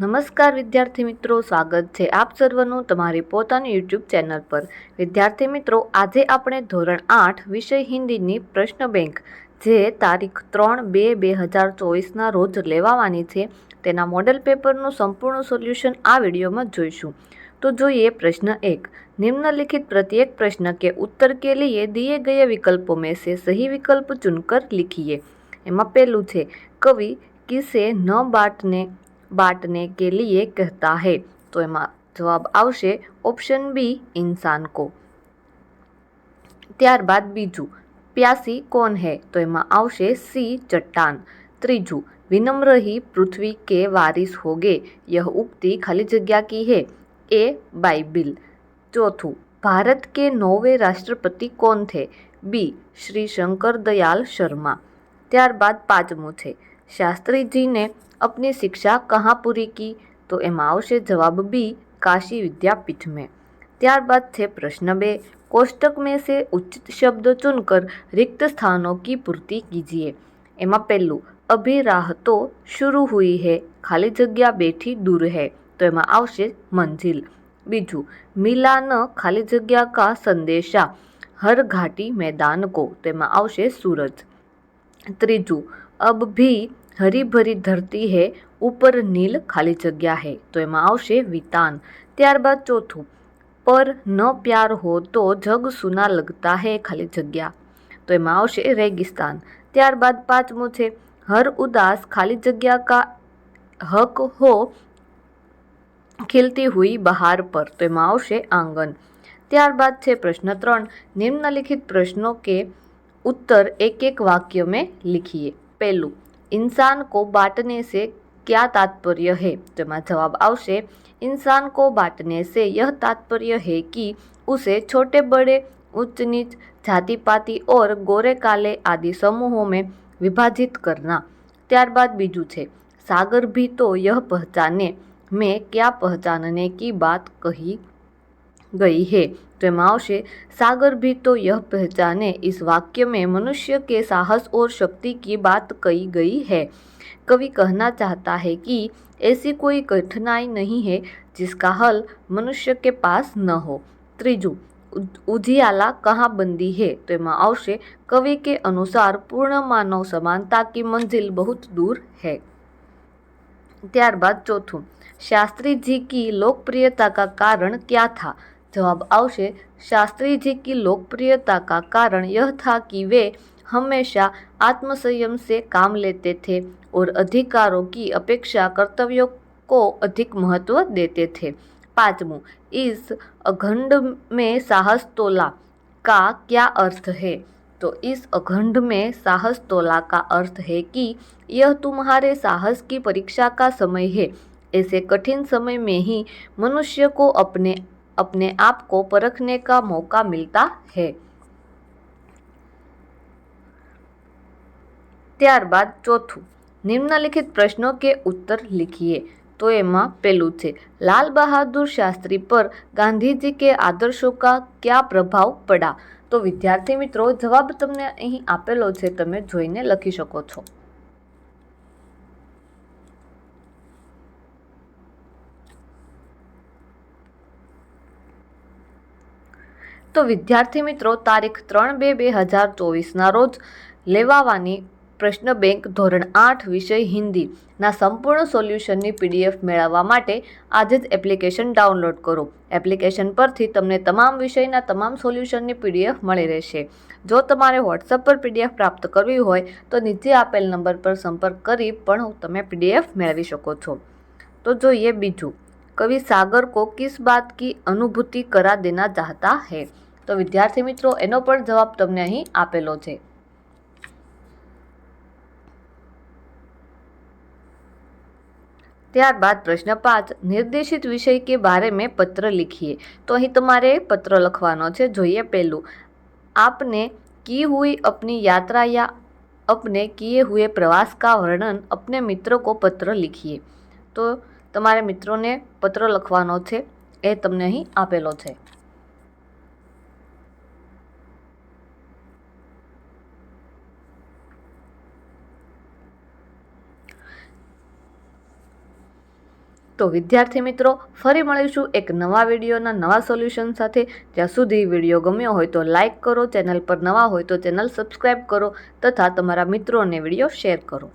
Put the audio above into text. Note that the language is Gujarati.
નમસ્કાર વિદ્યાર્થી મિત્રો, સ્વાગત છે આપ સર્વનું તમારી પોતાની યુટ્યુબ ચેનલ પર. વિદ્યાર્થી મિત્રો, આજે આપણે ધોરણ આઠ વિષય હિન્દીની પ્રશ્ન બેંક, જે તારીખ ત્રણ બે બે હજાર ચોવીસના રોજ લેવાવાની છે, તેના મોડેલ પેપરનું સંપૂર્ણ સોલ્યુશન આ વિડીયોમાં જોઈશું. તો જોઈએ પ્રશ્ન એક, નિમ્નલિખિત પ્રત્યેક પ્રશ્ન કે ઉત્તર કે લઈએ દિએ ગયે વિકલ્પો મેં સે સહી વિકલ્પ ચૂનકર લીખીએ. એમાં પહેલું છે, કવિ કિસે ન બાટને बांटने के लिए कहता है તો એમાં જવાબ આવશે ઓપ્શન બી ઇન્સાન કો ત્યારબાદ બીજું પ્યાસી કોણ હે તો એમાં આવશે સી ચટ્ટાન ત્રીજું વિનમ્ર ही પૃથ્વી के वारिस होगे यह उक्ति खाली जगह की है ए बाइबिल ચોથું ભારત के नौवे राष्ट्रपति कौन थे बी श्री शंकर दयाल शर्मा ત્યારબાદ પાંચમું છે શાસ્ત્રીજીને अपनी शिक्षा कहाँ पूरी की तो એમાં આવશે જવાબ બી काशी विद्यापीठ में ત્યારબાદ છે પ્રશ્ન બે कोष्टक में से उचित शब्द चुनकर रिक्त स्थानों की पूर्ति कीजिए એમાં પહેલું અભી રાહ તો शुरू हुई है ખાલી જગ્યા બેઠી દૂર है તો એમાં આવશે મંજિલ બીજું મિલા ન ખાલી જગ્યા કા સંદેશા હર ઘાટી મેદાન કો તેમાં આવશે સૂરજ ત્રીજું અબ ભી હરી ભરી ધરતી હે, ઉપર નીલ ખાલી જગ્યા હે, તો એમાં આવશે વિતાન. ત્યારબાદ ચોથું, પર ન પ્યાર હો તો જગ સુના લગતા હે ખાલી જગ્યા. તો એમાં આવશે રેગિસ્તાન. ત્યારબાદ પાંચમું છે, હર ઉદાસ ખાલી જગ્યા કા હક હો ખીલતી હુઈ બહાર પર, તો એમાં આવશે આંગન. ત્યારબાદ છે પ્રશ્ન ત્રણ, નિમ્નલિખિત પ્રશ્નો કે ઉત્તર એક એક વાક્ય મેં લિખીએ. પહેલું ઇન્સાન કો બાટને સે ક્યા તાત્પર્ય હૈ? તેમાં જવાબ આવશે ઇન્સાન કો બાટને સે યહ તાત્પર્ય હૈ કે ઉસે છોટે બડે, ઉચ્ચ નીચ જાતિ પાતિ ઓર ગોરે કાલે આદિ સમૂહો મેં વિભાજિત કરના. ત્યારબાદ બીજું છે, સાગર ભી તો યહ પહચાને, મેં ક્યા પહેચાનને કી બાત કહી ગઈ હે? तो एम आवशे सागर भी तो यह पहचाने इस वाक्य में मनुष्य के साहस और शक्ति की बात कही गई है कवि कहना चाहता है कि ऐसी कोई कठिनाई नहीं है जिसका हल मनुष्य के पास न हो त्रीजू उजियाला कहाँ बंदी है तो एम आवशे कवि के अनुसार पूर्ण मानव समानता की मंजिल बहुत दूर है ત્યારબાદ ચોથું शास्त्री जी की लोकप्रियता का कारण क्या जवाब आवशे। शास्त्री जी की लोकप्रियता का कारण यह था कि वे हमेशा आत्मसंयम से काम लेते थे और अधिकारों की अपेक्षा कर्तव्यों को अधिक महत्व देते थे। पांचवों इस अखंड में साहस तोला का क्या अर्थ है? तो इस अखंड में साहस तोला का अर्थ है कि यह तुम्हारे साहस की परीक्षा का समय है। ऐसे कठिन समय में ही मनुष्य को अपने अपने आप को परखने का मौका मिलता है ત્યારબાદ ચોથું નિમ્નલિખિત પ્રશ્નો કે ઉત્તર लिखिए તો એમાં પેલું છે લાલ બહાદુર શાસ્ત્રી પર ગાંધીજી કે આદર્શો કા ક્યા પ્રભાવ પડા તો વિદ્યાર્થી મિત્રો જવાબ તમને અહીં આપેલો છે તમે જોઈને લખી શકો છો તો વિદ્યાર્થી મિત્રો, તારીખ ત્રણ બે બે હજાર ચોવીસના રોજ લેવાવાની પ્રશ્ન બેંક ધોરણ આઠ વિષય હિન્દીના સંપૂર્ણ સોલ્યુશનની પીડીએફ મેળવવા માટે આજે જ એપ્લિકેશન ડાઉનલોડ કરો. એપ્લિકેશન પરથી તમને તમામ વિષયના તમામ સોલ્યુશનની પીડીએફ મળી રહેશે. જો તમારે વોટ્સઅપ પર પીડીએફ પ્રાપ્ત કરવી હોય, તો નીચે આપેલ નંબર પર સંપર્ક કરી પણ તમે પીડીએફ મેળવી શકો છો. તો જોઈએ બીજું. કવિ સાગર को किस बात की अनुभूति करा देना चाहता है તો વિદ્યાર્થી મિત્રો એનો પણ જવાબ તમને અહીં આપેલો છે ત્યારબાદ પ્રશ્ન પાંચ નિર્દેશિત વિષય કે બારે મેં પત્ર लिखिए તો અહીં તમારે પત્ર લખવાનો છે જોઈએ પહેલું આપને की हुई अपनी यात्रा या अपने किए हुए प्रवास का वर्णन अपने मित्र को पत्र लिखिए તો તમારે મિત્રોને પત્ર લખવાનો છે, એ તમને અહીં આપેલો છે. તો વિદ્યાર્થી મિત્રો, ફરી મળીશું એક નવા વિડીયોના નવા સોલ્યુશન સાથે. જ્યાં સુધી વીડિયો ગમ્યો હોય તો લાઇક કરો, ચેનલ પર નવા હોય તો ચેનલ સબસ્ક્રાઈબ કરો, તથા તમારા મિત્રોને વીડિયો શેર કરો.